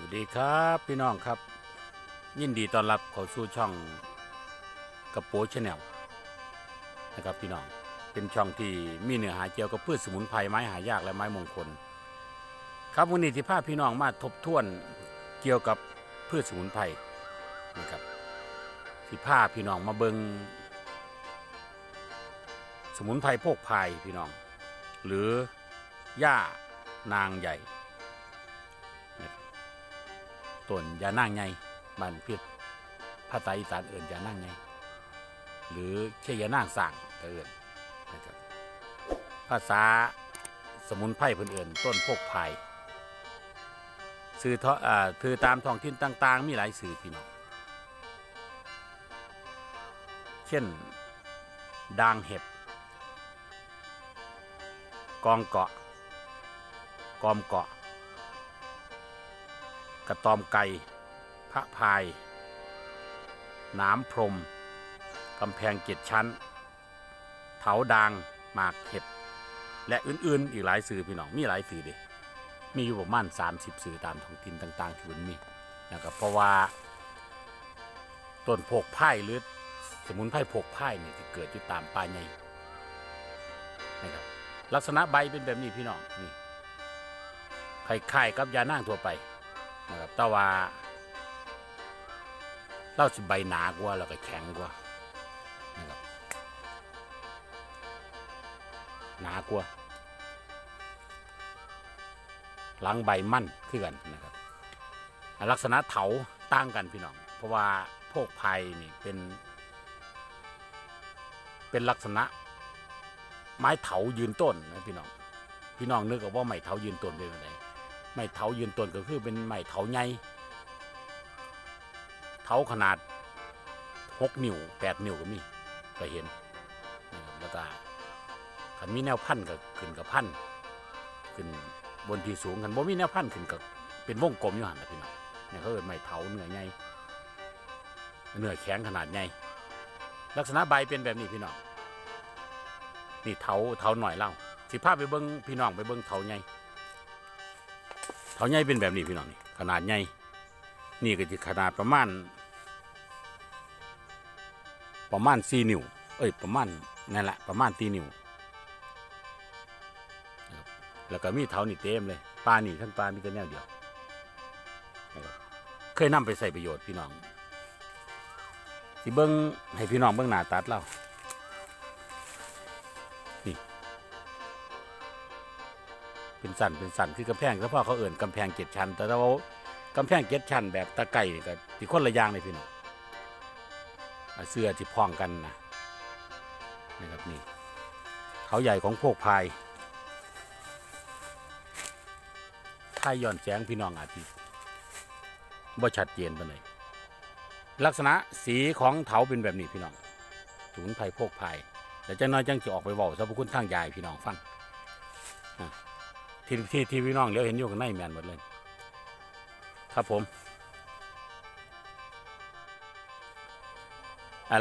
วัสดีครับพี่น้องครับ ยินดีต้อนรับเข้าสู่ช่องกระโปชาแนลนะครับพี่น้องเป็นช่องที่มีเนื้อหาเกี่ยวกับพืชสมุนไพรไม้หายากและไม้มงคล ครับวันนี้ที่พาพี่น้องมาทบทวนเกี่ยวกับพืชสมุนไพรนะครับที่พาพี่น้องมาเบิงสมุนไพรโพกพายพี่น้อง หรือหญ้านางใหญ่ ต้นยานางไงบ้านพิษภาษาอีสานเอิ่นยานางไงหรือเชยานางสร้างก็เอิ่นนะครับภาษาสมุนไพรเพิ่นเอิ่นต้นพกพายสื่อทาะอ่าคือตามท้องถิ่นต่าง ๆ มีหลายสื่อพี่น้องเช่นดางเห็บ กองเกาะ กอมเกาะ กระตอมไก่พระพายน้ำพรมกำแพงเจ็ดชั้น เถาดางหมากเห็ดและอื่นๆ อีกหลายสื่อพี่น้องมีหลายสื่อเดิมีอยู่ประมาณ30 สื่อตามท้องถิ่นต่าง ๆ ที่มันมีนะครับเพราะว่าต้นโพกไผ่หรือสมุนไพรโพกไผ่เนี่ยที่เกิดอยู่ตามป่าใหญ่นะครับลักษณะใบเป็นแบบนี้พี่น้องนี่คล้ายๆกับยานางทั่วไป นะครับแต่ว่าเราสิใบหนากว่าแล้วก็แข็งกว่านะครับหนากว่าหลังใบมั่นคือกันนะครับ ลักษณะเถาต่างกันพี่น้อง เพราะว่าพวกไผ่นี่เป็น เป็นลักษณะ ไม้เถายืนต้นนะพี่น้อง พี่น้องนึกว่าไม้เถายืนต้นเป็นอะไร ไม้เถายืนต้นก็คือเป็นไม้เถาใหญ่เถาขนาดหกนิ้วแปดนิ้วก็มีก็เห็นนะครับแล้วก็ขันมีแนวพันธ์ก็ขึ้นกับพันธ์ขึ้นบนที่สูงขันบ่มีแนวพันธ์ขึ้นกับเป็นวงกลมอยู่หันนะพี่น้องเนี่ยเขาเอินไม้เถาเนื้อใหญ่เนื้อแข็งขนาดใหญ่ลักษณะใบเป็นแบบนี้พี่น้องนี่เถาเถาหน่อยเล่าสิพาพไปเบิ้งพี่น้องไปเบิ้งเถาใหญ่ เถาใหญ่เป็นแบบนี้พี่น้องนี่ขนาดใหญ่นี่ก็จะขนาดประมาณ ประมาณสี่นิ้วเอ้ยประมาณนั่นแหละประมาณสี่นิ้วแล้วก็มีเถานี่เต็มเลยปลานี่ทั้งปลามีแต่แนวเดียว เคยนำไปใส่ประโยชน์พี่น้องสิเบิ้งให้พี่น้องเบิ้งหน้าตัดเรา เป็นสันเป็นสันคือกำแพงเฉพาะเขาเอื่นกำแพงเจ็ดชั้น แต่ถ้าว่ากำแพงเจ็ดชั้นแบบตะไก่นี่ก็ที่คนละยางเลยพี่น้องเสื้อที่พ้องกันนะนะครับนี่เขาใหญ่ของพวกพายถ้าย้อนแสงพี่น้องอาจจะบ่ชัดเจนไปานใดลักษณะสีของเถาเป็นแบบนี้พี่น้องสมุนไพรพวกพายแต่จังน้อยจังจะออกไปเว้าสรรพคุณทางยายพี่น้องฟัง ที่ที่ที่พี่น้องเลี้ยวเห็นอยู่ข้างในแมนหมดเลย ครับผม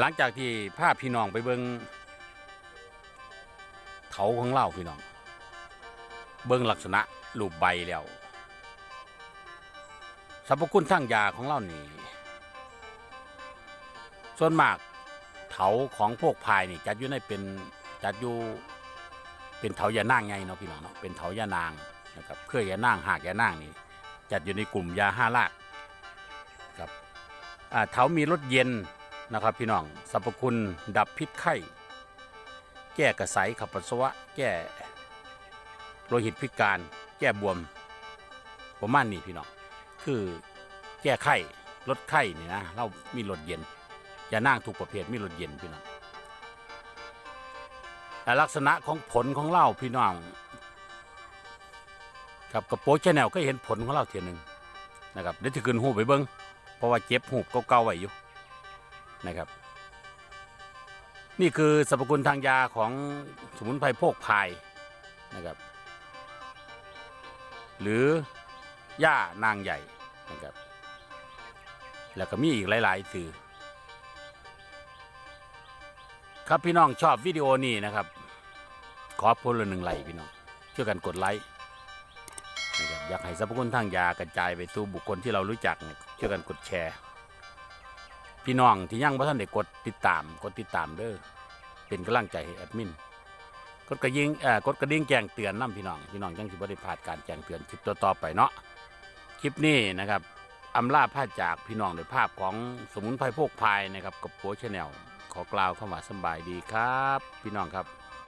หลังจากที่พาพี่น้องไปเบิงเถาของเล่าพี่น้อง เบิงลักษณะรูปใบแล้วสรรพคุณทางยาของเล่านี่ส่วนมากเถาของพวกพายนี่จัดอยู่ในเป็นจัดอยู่ เป็นเถายานางไงเนาะพี่น้องเนาะเป็นเถายานางนะครับเครืออยานางหากยานางนี่จัดอยู่ในกลุ่มยาห้ารากครับเถามีรสเย็นนะครับพี่น้องสรรพคุณดับพิษไข้แก้กระสายขับปัสสาวะแก้โลหิตพิการแก้บวมประมาณนี้พี่น้องคือแก้ไข้ลดไข้นี่นะเรามีรสเย็นยานางทุกประเภทมีรสเย็นพี่น้อง ลักษณะของผลของเหล้าพี่น้องครับกระโปรงชแนลก็เห็นผลของเหล้าเทียนหนึ่งนะครับเดี๋ยวจะขึ้นหูไปเบิ้งเพราะว่าเจ็บหูเก่าๆไว้อยู่นะครับ นี่คือสรรพคุณทางยาของสมุนไพรโพกพายนะครับ หรือหญ้านางใหญ่นะครับแล้วก็มีอีกหลาย ๆ สื่อ ครับพี่น้องชอบวิดีโอนี้นะครับ ขอพลหนึ่งไลค์พี่น้องช่วยกันกดไลค์นะครับอยากให้สรรพคุณทางยากระจายไปสู่บุคคลที่เรารู้จักเนี่ยช่วยกันกดแชร์ พี่น้องที่ยังบ่ท่านได้กดติดตามกดติดตามเด้อเป็นกำลังใจให้แอดมินกดกระยิงเอ่อกดกระดิ่งแจ้งเตือนนํพี่น้องพี่น้องจังสิบ่ได้พลาดการแจ้งเตือนคลิปต่อๆไปเนาะคลิปนี้นะครับอำลาพาจากพี่น้องในภาพของสมุนไพรโพกพายนะครับกับโปชแนล ขอกล่าวคำว่าสบายดีครับ พี่น้องครับ